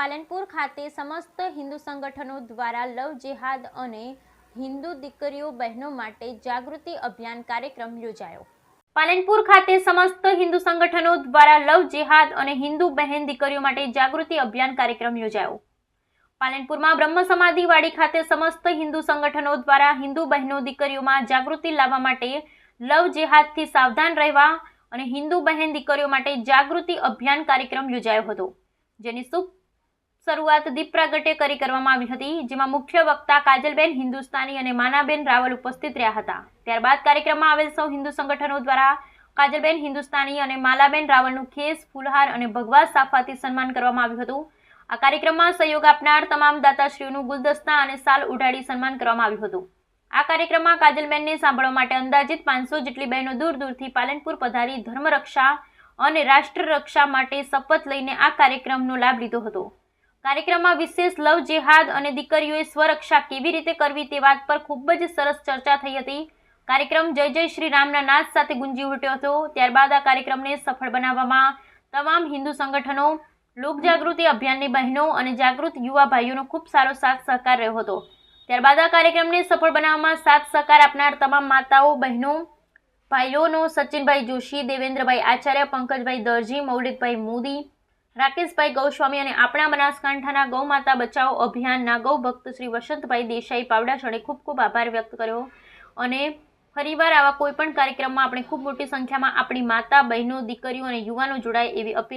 પાલનપુર ખાતે સમસ્ત હિન્દુ સંગઠનો દ્વારા લવ જેહાદ અને હિન્દુ દીકરીઓ બહેનો માટે જાગૃતિ અભિયાન કાર્યક્રમ યોજાયો. પાલનપુર ખાતે સમસ્ત હિન્દુ સંગઠનો દ્વારા લવ જેહાદ અને હિન્દુ બહેન દીકરીઓ માટે જાગૃતિ અભિયાન કાર્યક્રમ યોજાયો. પાલનપુરમાં બ્રહ્મ સમાધિવાડી ખાતે સમસ્ત હિન્દુ સંગઠનો દ્વારા હિન્દુ બહેનો દીકરીઓમાં જાગૃતિ લાવવા માટે લવ જેહાદથી સાવધાન રહેવા અને હિન્દુ બહેન દીકરીઓ માટે જાગૃતિ અભિયાન કાર્યક્રમ યોજાયો હતો, જેની શુભ શરૂઆત દીપ પ્રાગટ્ય કરી કરવામાં આવી હતી, જેમાં મુખ્ય વક્તા કાજલબેન, હિન્દુસ્તાની અને માનાબેન રાવલ ઉપસ્થિત રહ્યા હતા. ત્યારબાદ કાર્યક્રમમાં આવેલ સૌ હિન્દુ સંગઠનો દ્વારા કાજલબેન, હિન્દુસ્તાની અને માલાબેન રાવલનું ખેસ, ફૂલહાર અને ભગવા સાફાથી સન્માન કરવામાં આવ્યું હતું. આ કાર્યક્રમમાં સહયોગ આપનાર તમામ દાતાશ્રીઓનું ગુલદસ્તા અને સાલ ઉડાડી સન્માન કરવામાં આવ્યું હતું. આ કાર્યક્રમમાં કાજલબેનને સાંભળવા માટે અંદાજિત પાંચસો જેટલી બહેનો દૂર દૂરથી પાલનપુર પધારી ધર્મરક્ષા અને રાષ્ટ્ર રક્ષા માટે શપથ લઈને આ કાર્યક્રમનો લાભ લીધો હતો. કાર્યક્રમમાં વિશેષ લવ, જેહાદ અને દીકરીઓએ સ્વરક્ષા કેવી રીતે કરવી તે વાત પર ખૂબ જ સરસ ચર્ચા થઈ હતી. કાર્યક્રમ જય જય શ્રી રામના નાદ સાથે ગુંજી ઉઠ્યો હતો. ત્યારબાદ આ કાર્યક્રમને સફળ બનાવવામાં તમામ હિન્દુ સંગઠનો, લોકજાગૃતિ અભિયાનની બહેનો અને જાગૃત યુવા ભાઈઓનો ખૂબ સારો સાથ સહકાર રહ્યો હતો. ત્યારબાદ આ કાર્યક્રમને સફળ બનાવવામાં સાથ સહકાર આપનાર તમામ માતાઓ, બહેનો, ભાઈઓનો સચિનભાઈ જોશી, દેવેન્દ્રભાઈ આચાર્ય, પંકજભાઈ દરજી, મૌલિકભાઈ મોદી રાકેશભાઈ ગૌસ્વામી અને આપણા બનાસકાંઠાના ગૌ માતા બચાવો અભિયાનના ગૌ ભક્ત શ્રી વસંતભાઈ દેસાઈ પાવડાસણે ખૂબ ખૂબ આભાર વ્યક્ત કર્યો. અને ફરીવાર આવા કોઈ પણ કાર્યક્રમમાં આપણે ખૂબ મોટી સંખ્યામાં આપણી માતા, બહેનો, દીકરીઓ અને યુવાનો જોડાય એવી અપીલ